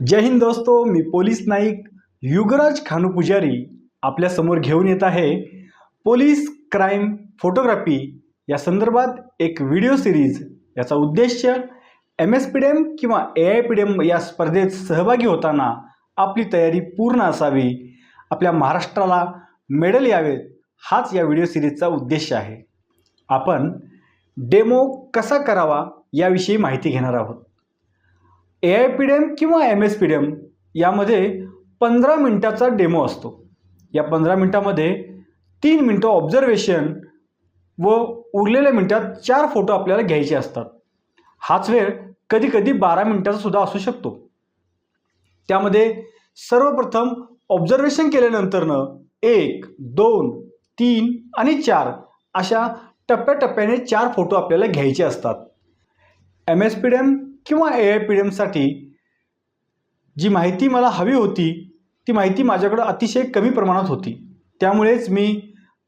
जय हिंद दोस्तो मी पोलीस नाईक युगराज खानू पुजारी आपल्यासमोर घेऊन येत आहे. पोलीस क्राईम फोटोग्राफी या संदर्भात एक व्हिडिओ सिरीज. याचा उद्देश M S P D M किंवा A I P D M या स्पर्धेत सहभागी होताना आपली तयारी पूर्ण असावी. आपल्या महाराष्ट्राला मेडल यावेत हाच या व्हिडिओ सिरीजचा उद्देश आहे. आपण डेमो कसा करावा याविषयी माहिती घेणार आहोत. A I P D M किंवा M S P D M यामध्ये पंधरा मिनटाचा डेमो असतो. या पंधरा मिनटामध्ये तीन मिनटं ऑब्झर्वेशन व उरलेल्या मिनटात चार फोटो आपल्याला घ्यायचे असतात. हाच वेळ कधी कधी बारा मिनटाचा सुद्धा असू शकतो. त्यामध्ये सर्वप्रथम ऑब्झर्वेशन केल्यानंतरनं एक दोन तीन आणि चार अशा टप्प्याटप्प्याने चार फोटो आपल्याला घ्यायचे असतात. M S P D M किंवा ए आय पी डी एमसाठी जी माहिती मला हवी होती ती माहिती माझ्याकडं अतिशय कमी प्रमाणात होती. त्यामुळेच मी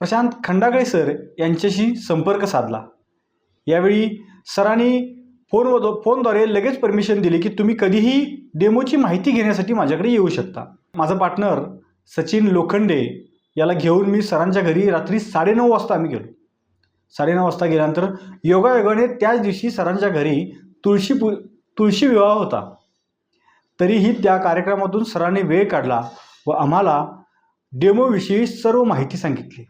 प्रशांत खंडागळे सर यांच्याशी संपर्क साधला. यावेळी सरांनी फोनव फोनद्वारे लगेच परमिशन दिली की तुम्ही कधीही डेमोची माहिती घेण्यासाठी माझ्याकडे येऊ शकता. माझा पार्टनर सचिन लोखंडे याला घेऊन मी सरांच्या घरी रात्री साडेनऊ वाजता आम्ही गेलो. साडेनऊ वाजता गेल्यानंतर योगायोगाने त्याच दिवशी सरांच्या घरी तुळशी पु तुळशी विवाह होता. तरीही त्या कार्यक्रमातून सरांनी वेळ काढला व आम्हाला डेमोविषयी सर्व माहिती सांगितली.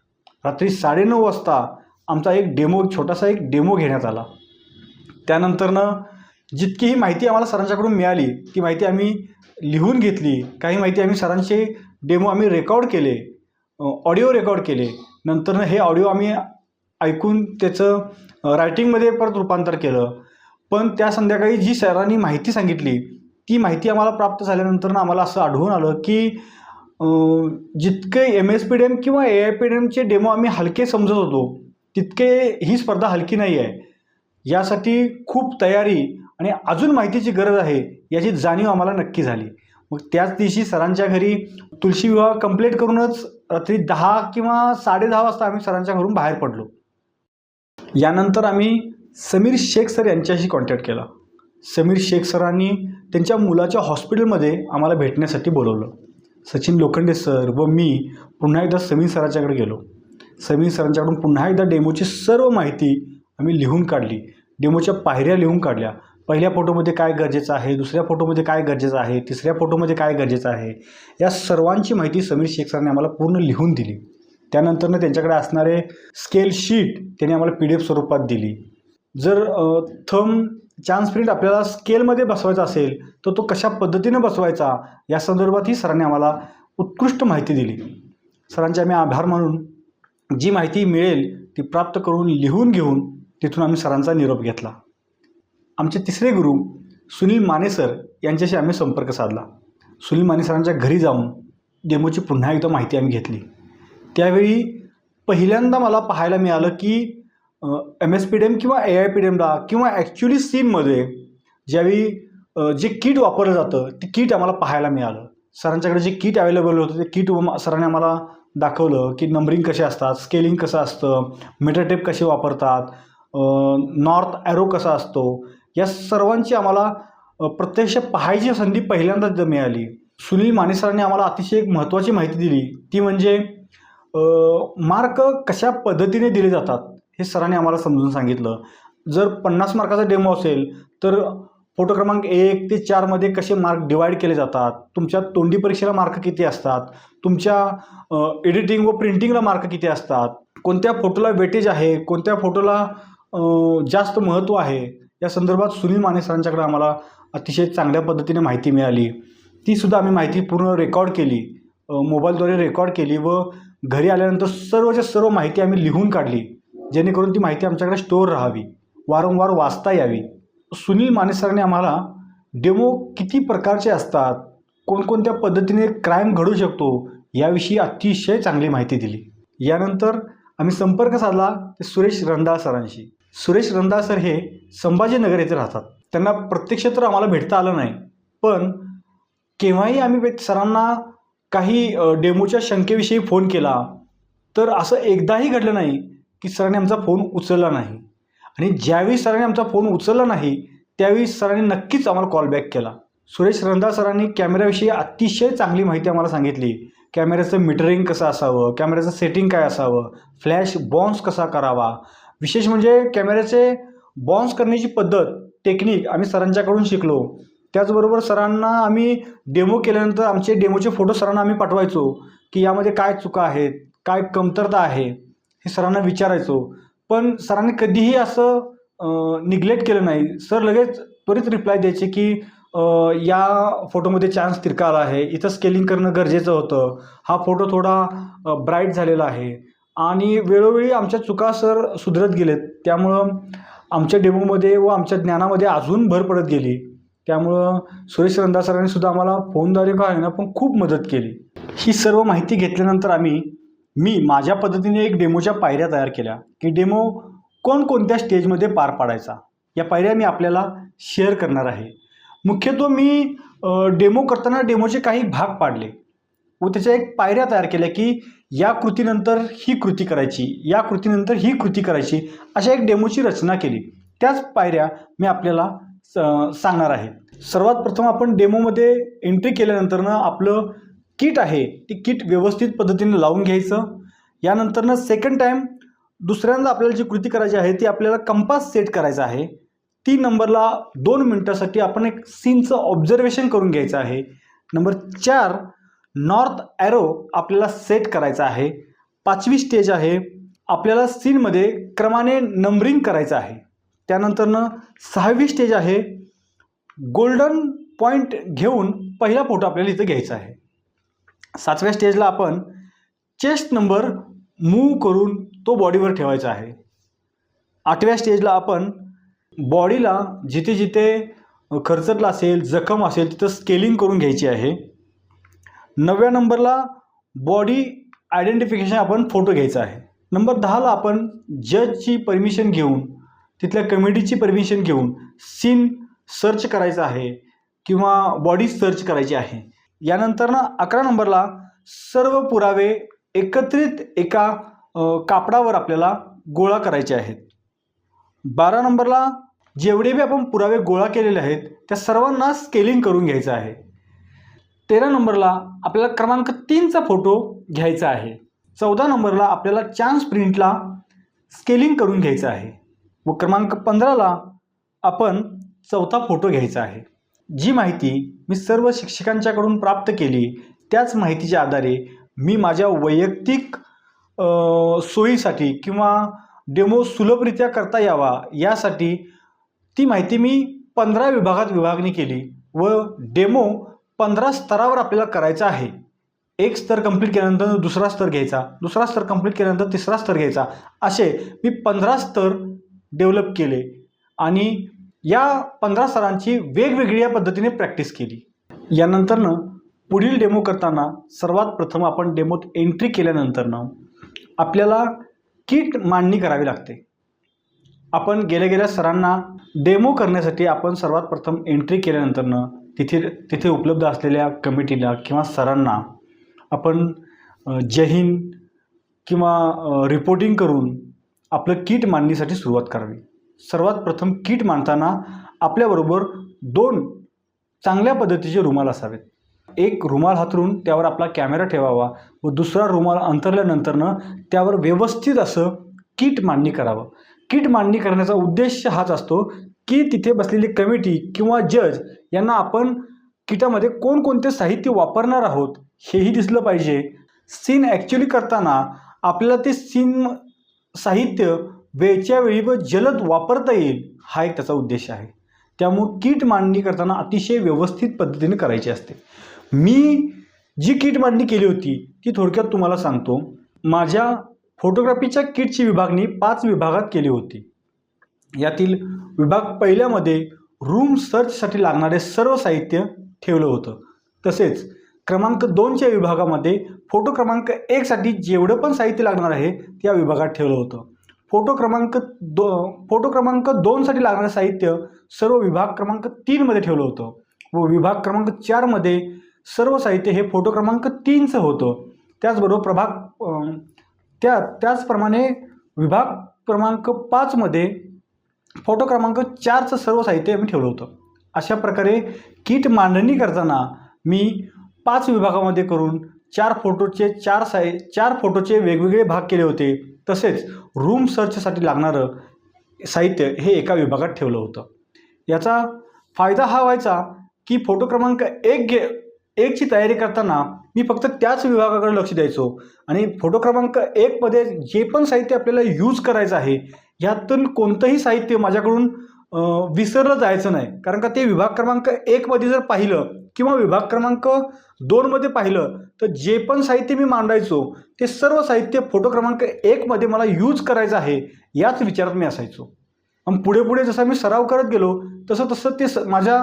रात्री साडेनऊ वाजता आमचा एक डेमो छोटासा एक डेमो घेण्यात आला. त्यानंतरनं जितकीही माहिती आम्हाला सरांच्याकडून मिळाली ती माहिती आम्ही लिहून घेतली. काही माहिती आम्ही सरांचे डेमो आम्ही रेकॉर्ड केले ऑडिओ रेकॉर्ड केले. नंतरनं हे ऑडिओ आम्ही ऐकून त्याचं रायटिंगमध्ये परत रूपांतर केलं. पण त्या संध्याकाळी जी सरांनी माहिती सांगितली ती माहिती आम्हाला प्राप्त झाल्यानंतर आम्हाला असं आढळून आलं की जितके M S P D M किंवा ए आय पी डी एमचे डेमो आम्ही हलके समजत होतो तितके ही स्पर्धा हलकी नाही आहे. यासाठी खूप तयारी आणि अजून माहितीची गरज आहे याची जाणीव आम्हाला नक्की झाली. मग त्याच दिवशी सरांच्या घरी तुळशी विवाह कंप्लीट करूनच रात्री दहा किंवा साडे दहा वाजता आम्ही सरांच्या घरून बाहेर पडलो. यानंतर आम्ही समीर शेख सर यांच्याशी कॉन्टॅक्ट केला. समीर शेख सरांनी त्यांच्या मुलाच्या हॉस्पिटलमध्ये आम्हाला भेटण्यासाठी बोलवलं. सचिन लोखंडे सर व मी पुन्हा एकदा समीर सरांच्याकडे गेलो. समीर सरांच्याकडून पुन्हा एकदा डेमोची सर्व माहिती आम्ही लिहून काढली. डेमोच्या पायऱ्या लिहून काढल्या. पहिल्या फोटोमध्ये काय गरजेचं आहे दुसऱ्या फोटोमध्ये काय गरजेचं आहे तिसऱ्या फोटोमध्ये काय गरजेचं आहे या सर्वांची माहिती समीर शेख सरांनी आम्हाला पूर्ण लिहून दिली. त्यानंतरनं त्यांच्याकडे असणारे स्केल शीट त्यांनी आम्हाला पी डी एफ स्वरूपात दिली. जर थम चान्स प्रिंट आपल्याला स्केलमध्ये बसवायचा असेल तर तो कशा पद्धतीनं बसवायचा? या संदर्भातही सरांनी आम्हाला उत्कृष्ट माहिती दिली. सरांचे आम्ही आभार मानून जी माहिती मिळेल ती प्राप्त करून लिहून घेऊन तिथून आम्ही सरांचा निरोप घेतला. आमचे तिसरे गुरु सुनील माने सर यांच्याशी आम्ही संपर्क साधला. सुनील माने सरांच्या घरी जाऊन डेमोची पुन्हा एकदा माहिती आम्ही घेतली. त्यावेळी पहिल्यांदा मला पाहायला मिळालं की M S P D M किंवा ए आय पी डी एमला किंवा ॲक्च्युली सीममध्ये ज्यावेळी जे किट वापरलं जातं ते किट आम्हाला पाहायला मिळालं. सरांच्याकडे जे किट अवेलेबल होतं ते किट सरांनी आम्हाला दाखवलं की नंबरिंग कसे असतात स्केलिंग कसं असतं मीटर टेप कसे वापरतात नॉर्थ ॲरो कसा असतो या सर्वांची आम्हाला प्रत्यक्ष पाहायची संधी पहिल्यांदाच मिळाली. सुनील माने सरांनी आम्हाला अतिशय एक महत्त्वाची माहिती दिली. ती म्हणजे मार्क कशा पद्धतीने दिले जातात. हे सरांनी आम्हाला समजून सांगितलं. जर पन्नास मार्काचा डेमो असेल तर फोटो क्रमांक एक ते चारमध्ये कसे मार्क डिवाईड केले जातात? तुमच्या तोंडी परीक्षेला मार्क किती असतात? तुमच्या एडिटिंग व प्रिंटिंगला मार्क किती असतात? कोणत्या फोटोला वेटेज आहे? कोणत्या फोटोला जास्त महत्त्व आहे? या संदर्भात सुनील माने सरांच्याकडे आम्हाला अतिशय चांगल्या पद्धतीने माहिती मिळाली. तीसुद्धा आम्ही माहिती पूर्ण रेकॉर्ड केली. मोबाईलद्वारे रेकॉर्ड केली व घरी आल्यानंतर सर्वच्या सर्व माहिती आम्ही लिहून काढली. जेणेकरून ती माहिती आमच्याकडे स्टोअर राहावी. वारंवार वाचता यावी. सुनील माने आम्हाला डेमो किती प्रकारचे असतात कोणकोणत्या पद्धतीने क्राईम घडू शकतो याविषयी अतिशय चांगली माहिती दिली. यानंतर आम्ही संपर्क साधला ते सुरेश रंधाळ सरांशी. सुरेश रंधाळ सर हे संभाजीनगर येथे राहतात. त्यांना प्रत्यक्ष तर आम्हाला भेटता आलं नाही पण केव्हाही आम्ही सरांना काही डेमोच्या शंकेविषयी फोन केला तर असं एकदाही घडलं नाही की सरांनी आमचा फोन उचलला नाही. आणि ज्यावेळी सरांनी आमचा फोन उचलला नाही त्यावेळी सरांनी नक्कीच आम्हाला कॉल बॅक केला. सुरेश रंधा सरांनी कॅमेऱ्याविषयी अतिशय चांगली माहिती आम्हाला सांगितली. कॅमेऱ्याचं मीटरिंग कसं असावं कॅमेऱ्याचं सेटिंग काय असावं फ्लॅश बॉन्स कसा करावा? विशेष म्हणजे कॅमेऱ्याचे बॉन्स करण्याची पद्धत टेक्निक आम्ही सरांच्याकडून शिकलो. त्याचबरोबर सरांना आम्ही डेमो केल्यानंतर आमचे डेमोचे फोटो सरांना आम्ही पाठवायचो की यामध्ये काय चुका आहेत काय कमतरता आहे. हे सरांना विचारायचो. पण सरांनी कधीही असं निग्लेक्ट केलं नाही. सर लगेच त्वरित रिप्लाय द्यायचे की या फोटोमध्ये चान्स तिरकाला आहे. इथं स्केलिंग करणं गरजेचं होतं. हा फोटो थोडा ब्राईट झालेला आहे. आणि वेळोवेळी आमच्या चुका सर सुधरत गेलेत. त्यामुळं आमच्या डेमोमध्ये व आमच्या ज्ञानामध्ये अजून भर पडत गेली. त्यामुळं सुरेश रंधा सरांनी सुद्धा आम्हाला फोनद्वारे का होईना पण खूप मदत केली. ही सर्व माहिती घेतल्यानंतर आम्ही मी माझ्या पद्धतीने एक डेमोच्या पायऱ्या तयार केल्या की डेमो कोणकोणत्या स्टेजमध्ये पार पाडायचा. या पायऱ्या मी आपल्याला शेअर करणार आहे. मुख्यत्वे मी डेमो करताना डेमोचे काही भाग पाडले व त्याच्या एक पायऱ्या तयार केल्या की या कृतीनंतर ही कृती करायची या कृतीनंतर ही कृती करायची अशा एक डेमोची रचना केली. त्याच पायऱ्या मी आपल्याला स- सांगणार आहे. सर्वात प्रथम आपण डेमोमध्ये एंट्री केल्यानंतरनं आपलं किट आहे ती किट व्यवस्थित पद्धतीने लावून घ्यायचं. यानंतरनं सेकंड टाईम दुसऱ्यांदा आपल्याला जी कृती करायची आहे ती आपल्याला कंपास सेट करायचा आहे. तीन नंबरला दोन मिनटासाठी आपण एक सीनचं ऑब्झर्वेशन करून घ्यायचं आहे. नंबर चार नॉर्थ ॲरो आपल्याला सेट करायचा आहे. पाचवी स्टेज आहे. आपल्याला सीनमध्ये क्रमाने नंबरिंग करायचं आहे. त्यानंतरनं सहावी स्टेज आहे. गोल्डन पॉईंट घेऊन पहिला फोटो आपल्याला इथं घ्यायचा आहे. सातव्या स्टेजला आपण चेस्ट नंबर मूव करून तो बॉडीवर ठेवायचा आहे. आठव्या स्टेजला आपण बॉडीला जिथे जिथे खरचटला असेल जखम असेल तिथं स्केलिंग करून घ्यायची आहे. नवव्या नंबरला बॉडी आयडेंटिफिकेशन आपण फोटो घ्यायचा आहे. नंबर दहाला आपण जजची परमिशन घेऊन तिथल्या कमिटीची परमिशन घेऊन सीन सर्च करायचं आहे किंवा बॉडी सर्च करायची आहे. यानंतर ना अकरा नंबरला सर्व पुरावे एकत्रित एका कापडावर आपल्याला गोळा करायचे आहेत. बारा नंबरला जेवढे बी आपण पुरावे गोळा केलेले आहेत त्या सर्वांना स्केलिंग करून घ्यायचं आहे. तेरा नंबरला आपल्याला क्रमांक तीनचा फोटो घ्यायचा आहे. चौदा नंबरला आपल्याला चान्स प्रिंटला स्केलिंग करून घ्यायचं आहे. व क्रमांक पंधराला आपण चौथा फोटो घ्यायचा आहे. जी माहिती मी सर्व शिक्षकांच्याकडून प्राप्त केली त्याच माहितीच्या आधारे मी माझ्या वैयक्तिक सोयीसाठी किंवा डेमो सुलभरित्या करता यावा यासाठी ती माहिती मी पंधरा विभागात विभागणी केली व डेमो पंधरा स्तरावर आपल्याला करायचा आहे. एक स्तर कंप्लीट केल्यानंतर दुसरा स्तर घ्यायचा दुसरा स्तर कंप्लीट केल्यानंतर तिसरा स्तर घ्यायचा असे मी पंधरा स्तर डेव्हलप केले आणि या पंधरा सरांची वेगवेगळ्या पद्धतीने प्रॅक्टिस केली. यानंतरनं पुढील डेमो करताना सर्वात प्रथम आपण डेमोत एंट्री केल्यानंतरनं आपल्याला किट मांडणी करावी लागते. आपण गेल्या गेल्या सरांना डेमो करण्यासाठी आपण सर्वात प्रथम एंट्री केल्यानंतरनं तिथे तिथे उपलब्ध असलेल्या कमिटीला किंवा सरांना आपण जहीन किंवा रिपोर्टिंग करून आपलं किट मांडणीसाठी सुरुवात करावी. सर्वात प्रथम किट मांडताना आपल्याबरोबर दोन चांगल्या पद्धतीचे रुमाल असावेत. एक रुमाल हातरून त्यावर आपला कॅमेरा ठेवावा व दुसरा रुमाल अंतरल्यानंतरनं त्यावर व्यवस्थित असं किट मांडणी करावं. किट मांडणी करण्याचा उद्देश हाच असतो की तिथे बसलेली कमिटी किंवा जज यांना आपण किटामध्ये कोणकोणते साहित्य वापरणार आहोत हेही दिसलं पाहिजे. सीन ॲक्च्युली करताना आपल्याला ते सीन साहित्य वेळच्या वेळी व जलद वापरता येईल हा एक त्याचा उद्देश आहे. त्यामुळं किट मांडणी करताना अतिशय व्यवस्थित पद्धतीने करायची असते. मी जी किट मांडणी केली होती ती थोडक्यात तुम्हाला सांगतो. माझ्या फोटोग्राफीच्या किटची विभागणी पाच विभागात केली होती. यातील विभाग पहिल्यामध्ये रूम सर्चसाठी लागणारे सर्व साहित्य ठेवलं होतं. तसेच क्रमांक दोनच्या विभागामध्ये फोटो क्रमांक एकसाठी जेवढं पण साहित्य लागणार आहे त्या विभागात ठेवलं होतं. फोटो क्रमांक दो फोटो क्रमांक दोनसाठी लागणारं साहित्य सर्व विभाग क्रमांक तीनमध्ये ठेवलं होतं. व विभाग क्रमांक चारमध्ये सर्व साहित्य हे फोटो क्रमांक तीनचं होतं. त्याचबरोबर प्रभाग त्या त्याचप्रमाणे विभाग क्रमांक पाचमध्ये फोटो क्रमांक चारचं सर्व साहित्य आम्ही ठेवलं होतं. अशा प्रकारे किट मांडणी करताना मी पाच विभागामध्ये करून चार फोटोचे चार साई चार फोटोचे वेगवेगळे भाग केले होते. तसेच रूम सर्चसाठी लागणारं साहित्य हे एका विभागात ठेवलं होतं. याचा फायदा हा व्हायचा की फोटो क्रमांक एक घे एकची तयारी करताना मी फक्त त्याच विभागाकडे लक्ष द्यायचो. आणि फोटो क्रमांक एकमध्ये जे पण साहित्य आपल्याला यूज करायचं आहे ह्यातून कोणतंही साहित्य माझ्याकडून विसरलं जायचं नाही. कारण का ते विभाग क्रमांक एकमध्ये जर पाहिलं किंवा विभाग क्रमांक दोनमध्ये पाहिलं तर जे पण साहित्य मी मांडायचो ते सर्व साहित्य फोटो क्रमांक एकमध्ये मला यूज करायचं आहे याच विचारात मी असायचो. आणि पुढे पुढे जसा मी सराव करत गेलो तसं तसं ते स माझ्या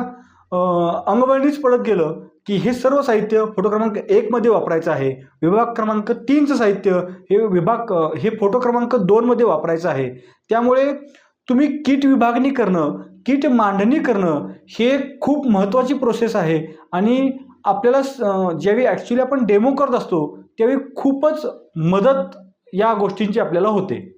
अंगवळणीच पडत गेलं की हे सर्व साहित्य फोटो क्रमांक एकमध्ये वापरायचं आहे विभाग क्रमांक तीनचं साहित्य हे विभाग हे फोटो क्रमांक दोनमध्ये वापरायचं आहे. त्यामुळे तुम्ही किट विभागणी करणं किट मांडणी करणं हे खूप महत्त्वाची प्रोसेस आहे. आणि आपल्याला स- ज्यावेळी ॲक्च्युली आपण डेमो करत असतो त्यावेळी खूपच मदत या गोष्टींची आपल्याला होते.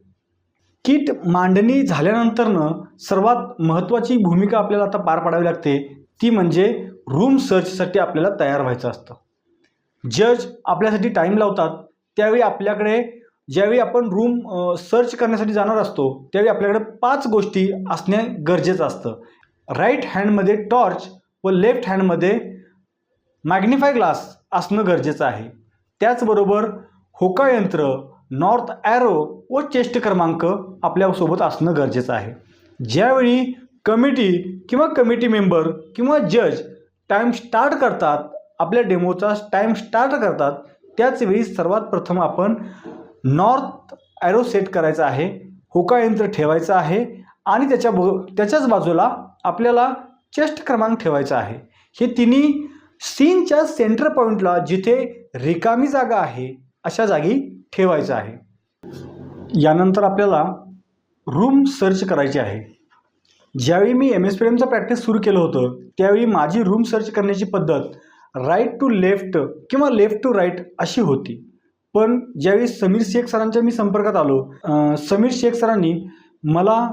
किट मांडणी झाल्यानंतरनं सर्वात महत्त्वाची भूमिका आपल्याला आता पार पाडावी लागते ती म्हणजे रूम सर्चसाठी आपल्याला तयार व्हायचं असतं. जज आपल्यासाठी टाईम लावतात त्यावेळी आपल्याकडे ज्यावेळी आपण रूम सर्च करण्यासाठी जाणार असतो त्यावेळी आपल्याकडे पाच गोष्टी असणे गरजेचं असतं. राईट हँडमध्ये टॉर्च व लेफ्ट हँडमध्ये मॅग्निफाय ग्लास असणं गरजेचं आहे. त्याचबरोबर होका यंत्र नॉर्थ ॲरो व चेस्ट क्रमांक आपल्यासोबत असणं गरजेचं आहे. ज्यावेळी कमिटी किंवा कमिटी मेंबर किंवा जज टाईम स्टार्ट करतात आपल्या डेमोचा टाईम स्टार्ट करतात त्याचवेळी सर्वात प्रथम आपण नॉर्थ ॲरो सेट करायचा आहे होका यंत्र ठेवायचं आहे आणि त्याच्या त्याच्याच बाजूला आपल्याला चेस्ट क्रमांक ठेवायचा आहे. हे तिन्ही सीनच्या सेंटर पॉईंटला जिथे रिकामी जागा आहे अशा जागी ठेवायचं आहे. यानंतर आपल्याला रूम सर्च करायची आहे. ज्यावेळी मी एम एस पी एमचं प्रॅक्टिस सुरू केलं होतं त्यावेळी माझी रूम सर्च करण्याची पद्धत राईट टू लेफ्ट किंवा लेफ्ट टू राईट अशी होती. पण ज्यावेळी समीर शेख सरांच्या मी संपर्कात आलो समीर शेख सरांनी मला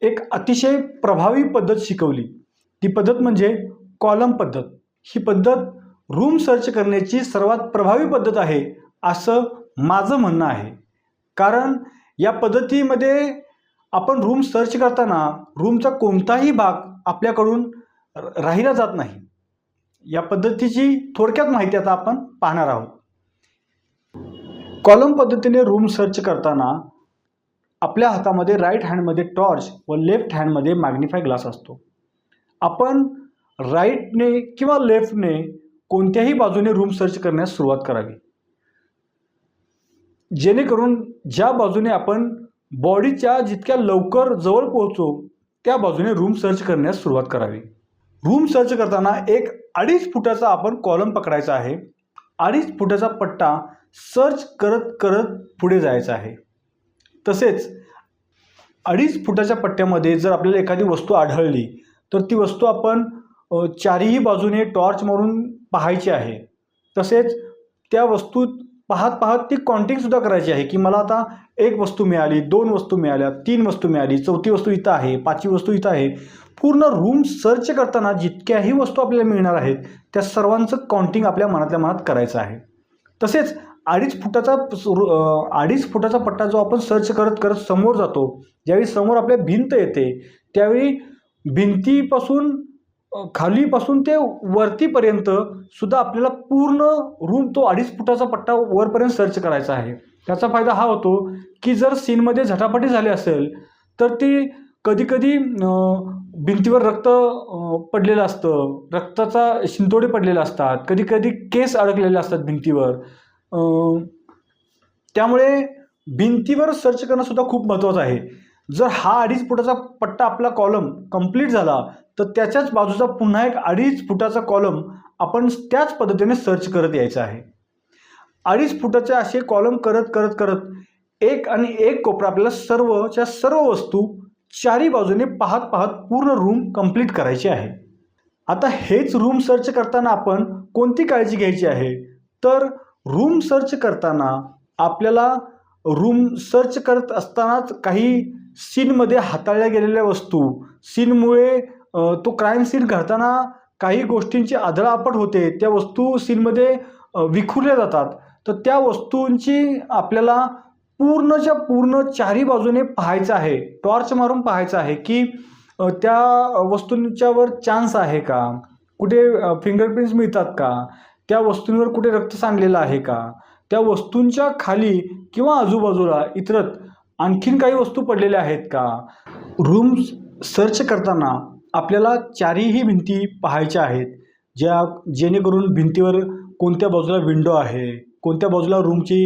एक अतिशय प्रभावी पद्धत शिकवली. ती पद्धत म्हणजे कॉलम पद्धत. ही पद्धत रूम सर्च करण्याची सर्वात प्रभावी पद्धत आहे असं माझं म्हणणं आहे. कारण या पद्धतीमध्ये आपण रूम सर्च करताना रूमचा कोणताही भाग आपल्याकडून र- राहिला जात नाही. या पद्धतीची थोडक्यात माहिती आता आपण पाहणार आहोत. कॉलम पद्धतीने रूम सर्च करताना आपल्या हातामध्ये राईट हँडमध्ये टॉर्च व लेफ्ट हँडमध्ये मॅग्निफाय ग्लास असतो. आपण राईटने किंवा लेफ्टने कोणत्याही बाजूने रूम सर्च करण्यास सुरुवात करावी. जेणेकरून ज्या बाजूने आपण बॉडीच्या जितक्या लवकर जवळ पोहोचू त्या बाजूने रूम सर्च करण्यास सुरुवात करावी. रूम सर्च करताना एक अडीच फुटाचा आपण कॉलम पकडायचा आहे. अडीच फुटाचा पट्टा सर्च करत करत पुढे जायचं आहे. तसेच अडीच फुटाच्या पट्ट्यामध्ये जर आपल्याला एखादी वस्तू आढळली तर ती वस्तू आपण चारीही बाजूने टॉर्च मारून पाहायची आहे. तसेच त्या वस्तू पाहत पाहत ती काउंटिंगसुद्धा करायची आहे की मला आता एक वस्तू मिळाली दोन वस्तू मिळाल्या तीन वस्तू मिळाली चौथी वस्तू इथं आहे पाचवी वस्तू इथं आहे. पूर्ण रूम सर्च करताना जितक्याही वस्तू आपल्याला मिळणार आहेत त्या सर्वांचं काउंटिंग आपल्या मनातल्या मनात करायचं आहे. तसेच अडीच फुटाचा अडीच फुटाचा पट्टा जो आपण सर्च करत करत समोर जातो ज्यावेळी समोर आपल्या भिंत येते त्यावेळी भिंतीपासून खालीपासून ते वरतीपर्यंत सुद्धा आपल्याला पूर्ण रूम तो अडीच फुटाचा पट्टा वरपर्यंत सर्च करायचा आहे. त्याचा फायदा हा होतो की जर सीनमध्ये झटापटी झाली असेल तर ती कधीकधी भिंतीवर रक्त पडलेलं असतं. रक्ताचा शिंतोडे पडलेले असतात. कधीकधी केस अडकलेले असतात भिंतीवर. त्यामुळे भिंतीवर सर्च करणं सुद्धा खूप महत्त्वाचं आहे. जर हा अडीच फुटाचा पट्टा आपला कॉलम कंप्लीट झाला तर त्याच्याच बाजूचा पुन्हा एक अडीच फुटाचा कॉलम आपण त्याच पद्धतीने सर्च करत यायचा आहे. अडीच फुटाचे असे कॉलम करत करत करत एक आणि एक कोपरा आपल्याला सर्वच्या सर्व वस्तू चारी बाजूने पाहत पाहत पूर्ण रूम कंप्लीट करायची आहे. आता हेच रूम सर्च करताना आपण कोणती काळजी घ्यायची आहे? तर रूम सर्च करताना आपल्याला रूम सर्च करत असतानाच काही सीनमध्ये हाताळल्या गेलेल्या वस्तू सीनमुळे तो क्राईम सीन घडताना काही गोष्टींची आदळापट होते त्या वस्तू सीनमध्ये विखुरल्या जातात. तर त्या वस्तूंची आपल्याला पूर्णच्या पूर्ण चारी बाजूने पाहायचं आहे टॉर्च मारून पाहायचं आहे की त्या वस्तूंच्यावर चान्स आहे का? कुठे फिंगरप्रिंट्स मिळतात का? त्या वस्तूंवर कुठे रक्त सांडलेलं आहे का? त्या वस्तूंच्या खाली किंवा आजूबाजूला इतरत आणखीन काही वस्तू पडलेल्या आहेत का? रूम्स सर्च करताना आपल्याला चारही भिंती पाहायच्या आहेत ज्या जेणेकरून भिंतीवर कोणत्या बाजूला विंडो आहे कोणत्या बाजूला रूमची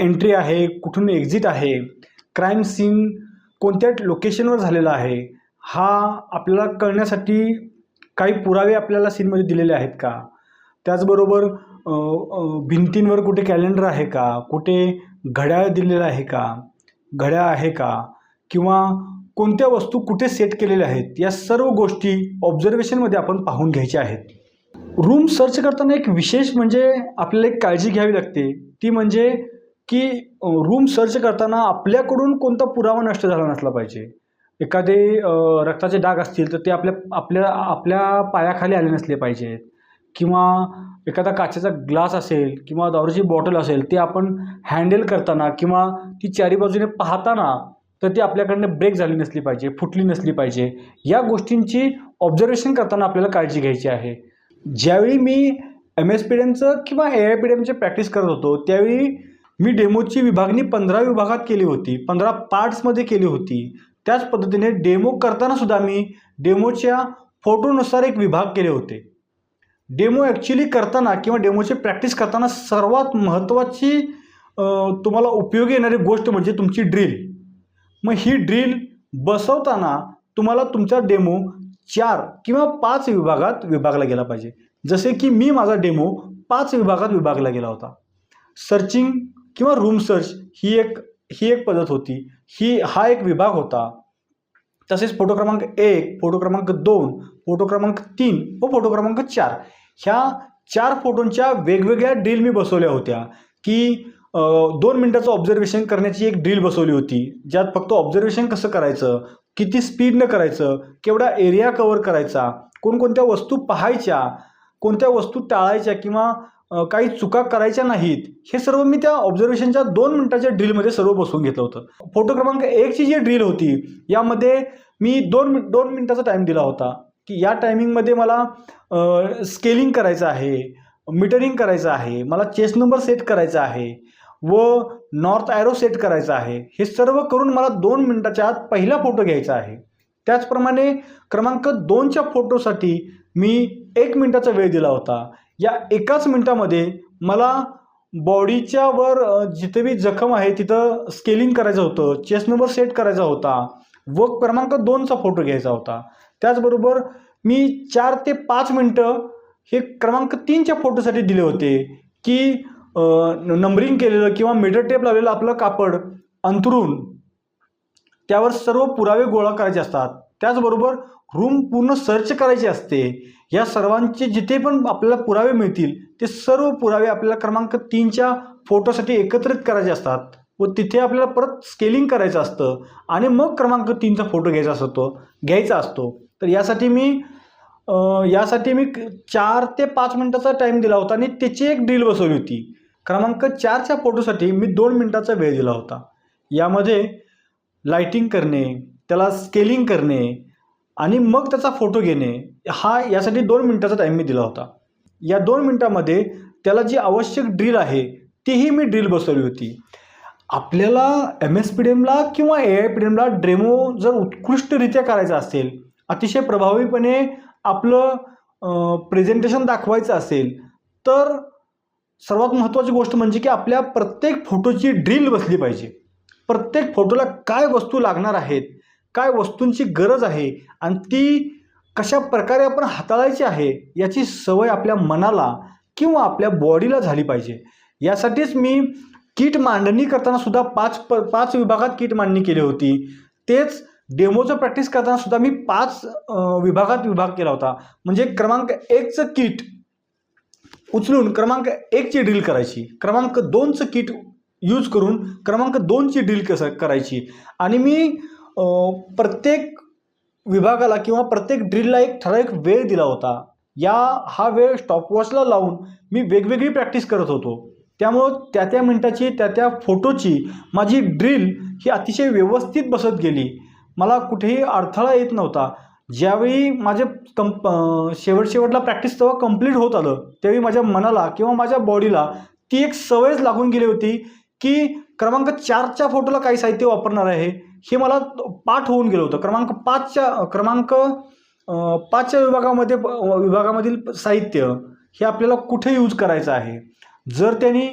एंट्री आहे कुठून एक्झिट आहे क्राईम सीन कोणत्या लोकेशनवर झालेला आहे हा आपल्याला कळण्यासाठी काही पुरावे आपल्याला सीनमध्ये दिलेले आहेत का? त्याचबरोबर भिंतींवर कुठे कॅलेंडर आहे का? कुठे घड्याळ दिलेलं आहे का? घड्याळ आहे का? किंवा कोणत्या वस्तू कुठे सेट केलेल्या आहेत? या सर्व गोष्टी ऑब्झर्वेशनमध्ये आपण पाहून घ्यायच्या आहेत. रूम सर्च करताना एक विशेष म्हणजे आपल्याला एक काळजी घ्यावी लागते. ती म्हणजे की रूम सर्च करताना आपल्याकडून कोणता पुरावा नष्ट झाला नसला पाहिजे. एखादे रक्ताचे डाग असतील तर ते आपल्या आपल्या आपल्या पायाखाली आले नसले पाहिजेत. किंवा एखादा काचेचा ग्लास असेल किंवा दारूची बॉटल असेल ते आपण हँडल करताना किंवा ती चारी बाजूने पाहताना तर ती आपल्याकडनं ब्रेक झाली नसली पाहिजे फुटली नसली पाहिजे. या गोष्टींची ऑब्झर्वेशन करताना आपल्याला काळजी घ्यायची आहे. ज्यावेळी मी एम एस पी डी एमचं किंवा A I P D practice करत होतो त्यावेळी मी डेमोची विभागणी पंधरा विभागात केली होती पंधरा पार्ट्समध्ये केली होती. त्याच पद्धतीने डेमो करताना सुद्धा मी डेमोच्या फोटोनुसार एक विभाग केले होते. डेमो ॲक्च्युली करताना किंवा डेमोची प्रॅक्टिस करताना सर्वात महत्त्वाची तुम्हाला उपयोगी येणारी गोष्ट म्हणजे तुमची ड्रिल मग ही ड्रिल बसवताना तुम्हाला तुमचा डेमो चार किंवा पाच विभागात विभागला गेला पाहिजे. जसे की मी माझा डेमो पाच विभागात विभागला गेला होता. सर्चिंग किंवा रूम सर्च ही एक ही एक पद्धत होती. ही हा एक विभाग होता. तसेच फोटो क्रमांक एक फोटो क्रमांक दोन फोटो क्रमांक तीन व फोटो क्रमांक चार. ह्या चार फोटोंच्या वेगवेगळ्या ड्रिल मी बसवल्या होत्या. की दोन मिनटाचं ऑब्झर्वेशन करण्याची एक ड्रिल बसवली होती. ज्यात फक्त ऑब्झर्वेशन कसं करायचं? किती स्पीडनं करायचं? केवढा एरिया कवर करायचा? कोणकोणत्या वस्तू पाहायच्या? कोणत्या वस्तू टाळायच्या किंवा काही चुका करायच्या नाहीत? हे सर्व मी त्या ऑब्झर्वेशनच्या दोन मिनटाच्या ड्रिलमध्ये सर्व बसवून घेतलं होतं. फोटो क्रमांक एकची जी ड्रिल होती यामध्ये मी दोन मिन दोन मिनटाचा टाईम दिला होता. की या टायमिंगमध्ये मला स्केलिंग करायचं आहे मीटरिंग करायचं आहे मला चेस नंबर सेट करायचा आहे व नॉर्थ ॲरो सेट करायचा आहे हे सर्व करून मला दोन मिनटाच्या आत पहिला फोटो घ्यायचा आहे. त्याचप्रमाणे क्रमांक दोनच्या फोटोसाठी मी एक मिनटाचा वेळ दिला होता. या एकाच मिनटामध्ये मला बॉडीच्या वर जिथे बी जखम आहे तिथं स्केलिंग करायचं होतं चेस नंबर सेट करायचा होता व क्रमांक दोनचा फोटो घ्यायचा होता. त्याचबरोबर मी चार ते पाच मिनटं हे क्रमांक तीनच्या फोटोसाठी दिले होते की नंबरिंग केलेलं किंवा मीटर टेप लावलेलं आपलं कापड अंतरून त्यावर सर्व पुरावे गोळा करायचे असतात. त्याचबरोबर रूम पूर्ण सर्च करायची असते. या सर्वांचे जिथे पण आपल्याला पुरावे मिळतील ते सर्व पुरावे आपल्याला क्रमांक तीनच्या फोटोसाठी एकत्रित करायचे असतात व तिथे आपल्याला परत स्केलिंग करायचं असतं आणि मग क्रमांक तीनचा फोटो घ्यायचा असतो घ्यायचा असतो. तर यासाठी मी यासाठी मी चार ते पाच मिनटाचा टाईम दिला होता आणि त्याची एक डील बसवली होती. क्रमांक चारच्या फोटोसाठी मी दोन मिनटाचा वेळ दिला होता. यामध्ये लाईटिंग करणे त्याला स्केलिंग करणे आणि मग त्याचा फोटो घेणे हा यासाठी दोन मिनटाचा टाईम मी दिला होता. या दोन मिनटामध्ये त्याला जी आवश्यक ड्रिल आहे तीही मी ड्रिल बसवली होती. आपल्याला एम एस पी डी एमला किंवा ए आय पी डी एमला डेमो जर उत्कृष्टरित्या करायचा असेल अतिशय प्रभावीपणे आपलं प्रेझेंटेशन दाखवायचं असेल तर सर्वात महत्त्वाची गोष्ट म्हणजे की आपल्या प्रत्येक फोटोची ड्रिल बसली पाहिजे. प्रत्येक फोटोला काय वस्तू लागणार आहेत काय वस्तूंची गरज आहे आणि ती कशा प्रकारे आपण हाताळायची आहे याची सवय आपल्या मनाला किंवा आपल्या बॉडीला झाली पाहिजे. यासाठीच मी किट मांडणी करताना सुद्धा पाच प पाच विभागात किट मांडणी केली होती. तेच डेमोचं प्रॅक्टिस करताना सुद्धा मी पाच विभागात विभाग केला होता. म्हणजे क्रमांक एकचं किट उचलून क्रमांक एकची ड्रिल करायची. क्रमांक दोनचं किट यूज करून क्रमांक दोनची ड्रिल कसं करायची. आणि मी प्रत्येक विभागाला किंवा प्रत्येक ड्रिलला एक ठराविक वेळ दिला होता. या हा वेळ स्टॉपवॉचला लावून मी वेगवेगळी प्रॅक्टिस करत होतो. त्यामुळं त्या त्या मिनटाची त्या त्या फोटोची माझी ड्रिल ही अतिशय व्यवस्थित बसत गेली. मला कुठेही अडथळा येत नव्हता. ज्यावेळी माझे कंप शेवट शेवटला प्रॅक्टिस तेव्हा कंप्लीट होत आलं त्यावेळी माझ्या मनाला किंवा माझ्या बॉडीला ती एक सवयच लागून गेली होती की क्रमांक चारच्या फोटोला काही साहित्य वापरणार आहे हे मला पाठ होऊन गेलं होतं. क्रमांक पाचच्या क्रमांक पाचच्या विभागामध्ये विभागामधील साहित्य हे आपल्याला कुठे यूज करायचं आहे? जर त्यांनी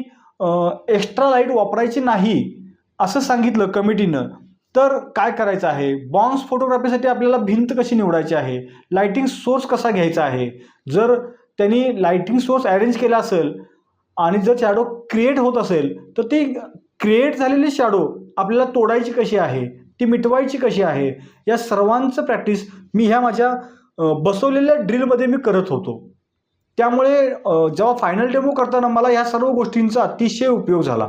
एक्स्ट्रा लाइट वापरायची नाही असं सांगितलं कमिटीनं तर काय करायचं आहे? बॉन्स फोटोग्राफीसाठी आपल्याला भिंत कशी निवडायची आहे? लाईटिंग सोर्स कसा घ्यायचा आहे? जर त्यांनी लाईटिंग सोर्स अरेंज केला असेल आणि जर शॅडो क्रिएट होत असेल तर ती क्रिएट झालेली शॅडो आपल्याला तोडायची कशी आहे? ती मिटवायची कशी आहे? या सर्वांचं प्रॅक्टिस मी ह्या माझ्या बसवलेल्या ड्रिलमध्ये मी करत होतो. त्यामुळे जेव्हा फायनल डेमो करताना मला ह्या सर्व गोष्टींचा अतिशय उपयोग झाला.